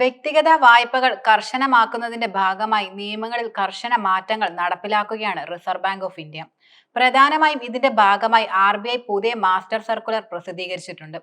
വ്യക്തിഗത വായ്പകൾ കർശനമാക്കുന്നതിന്റെ ഭാഗമായി നിയമങ്ങളിൽ കർശന മാറ്റങ്ങൾ നടപ്പിലാക്കുകയാണ് റിസർവ് ബാങ്ക് ഓഫ് ഇന്ത്യ പ്രധാനമായും ഇതിന്റെ ഭാഗമായി ആർ ബി ഐ പുതിയ മാസ്റ്റർ സർക്കുലർ പ്രസിദ്ധീകരിച്ചിട്ടുണ്ട്.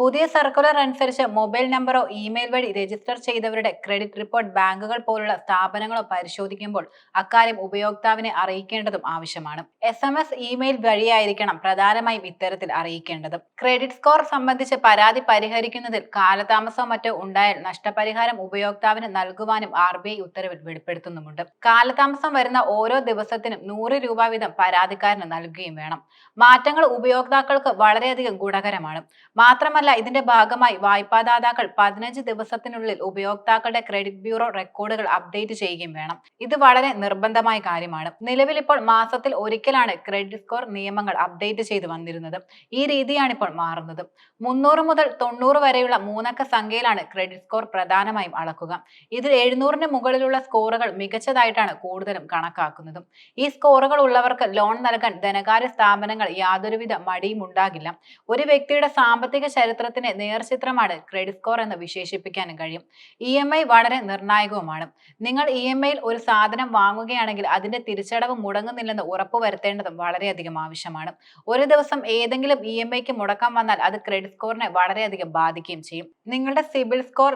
പുതിയ സർക്കുലർ അനുസരിച്ച് മൊബൈൽ നമ്പറോ ഇമെയിൽ വഴി രജിസ്റ്റർ ചെയ്തവരുടെ ക്രെഡിറ്റ് റിപ്പോർട്ട് ബാങ്കുകൾ പോലുള്ള സ്ഥാപനങ്ങളോ പരിശോധിക്കുമ്പോൾ അക്കാര്യം ഉപയോക്താവിനെ അറിയിക്കേണ്ടതും ആവശ്യമാണ്. എസ് എം എസ് ഇമെയിൽ വഴിയായിരിക്കണം പ്രധാനമായും ഇത്തരത്തിൽ അറിയിക്കേണ്ടതും. ക്രെഡിറ്റ് സ്കോർ സംബന്ധിച്ച് പരാതി പരിഹരിക്കുന്നതിൽ കാലതാമസമോ മറ്റോ ഉണ്ടായാൽ നഷ്ടപരിഹാരം ഉപയോക്താവിന് നൽകുവാനും ആർ ബി ഐ ഉത്തരവിൽ വെളിപ്പെടുത്തുന്നുമുണ്ട്. കാലതാമസം വരുന്ന ഓരോ ദിവസത്തിനും നൂറ് രൂപ വീതം പരാതിക്കാരന് നൽകുകയും വേണം. മാറ്റങ്ങൾ ഉപയോക്താക്കൾക്ക് വളരെയധികം ഗുണകരമാണ്. മാത്രമല്ല ഇതിന്റെ ഭാഗമായി വായ്പാദാതാക്കൾ പതിനഞ്ച് ദിവസത്തിനുള്ളിൽ ഉപയോക്താക്കളുടെ ക്രെഡിറ്റ് ബ്യൂറോ റെക്കോർഡുകൾ അപ്ഡേറ്റ് ചെയ്യുകയും വേണം. ഇത് വളരെ നിർബന്ധമായ കാര്യമാണ്. നിലവിൽ ഇപ്പോൾ മാസത്തിൽ ഒരിക്കലാണ് ക്രെഡിറ്റ് സ്കോർ നിയമങ്ങൾ അപ്ഡേറ്റ് ചെയ്ത് വന്നിരുന്നത്. ഈ രീതിയാണ് ഇപ്പോൾ മാറുന്നത്. മുന്നൂറ് മുതൽ തൊണ്ണൂറ് വരെയുള്ള മൂന്നക്ക സംഖ്യയിലാണ് ക്രെഡിറ്റ് സ്കോർ പ്രധാനമായും അളക്കുക. ഇതിൽ എഴുന്നൂറിന് മുകളിലുള്ള സ്കോറുകൾ മികച്ചതായിട്ടാണ് കൂടുതലും കണക്കാക്കുന്നതും. ഈ സ്കോറുകൾ ഉള്ളവർക്ക് ലോൺ നൽകാൻ ധനകാര്യ സ്ഥാപനങ്ങൾ യാതൊരുവിധ മടിയും ഉണ്ടാകില്ല. ഒരു വ്യക്തിയുടെ സാമ്പത്തിക ചരിത്രത്തിന്റെ നേർചിത്രമാണ് ക്രെഡിറ്റ് സ്കോർ എന്ന് വിശേഷിപ്പിക്കാനും കഴിയും. ഇ എം ഐ വളരെ നിർണായകവുമാണ്. നിങ്ങൾ ഇ എം ഐയിൽ ഒരു സാധനം വാങ്ങുകയാണെങ്കിൽ അതിന്റെ തിരിച്ചടവ് മുടങ്ങുന്നില്ലെന്ന് ഉറപ്പുവരുത്തേണ്ടതും വളരെയധികം ആവശ്യമാണ്. ഒരു ദിവസം ഏതെങ്കിലും ഇ എം ഐക്ക് മുടക്കം വന്നാൽ അത് ക്രെഡിറ്റ് സ്കോറിനെ വളരെയധികം ബാധിക്കുകയും ചെയ്യും. നിങ്ങളുടെ സിബിൽ സ്കോർ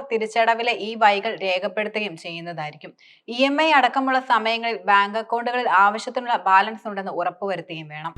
തിരിച്ചടവിലെ ഈ വൈകൾ രേഖപ്പെടുത്തുകയും ചെയ്യുന്നതായിരിക്കും. ഇ എം ഐ അടക്കമുള്ള സമയങ്ങളിൽ ബാങ്ക് അക്കൗണ്ടുകളിൽ ആവശ്യത്തിനുള്ള ബാലൻസ് ഉണ്ടെന്ന് ഉറപ്പുവരുത്തുകയും വേണം.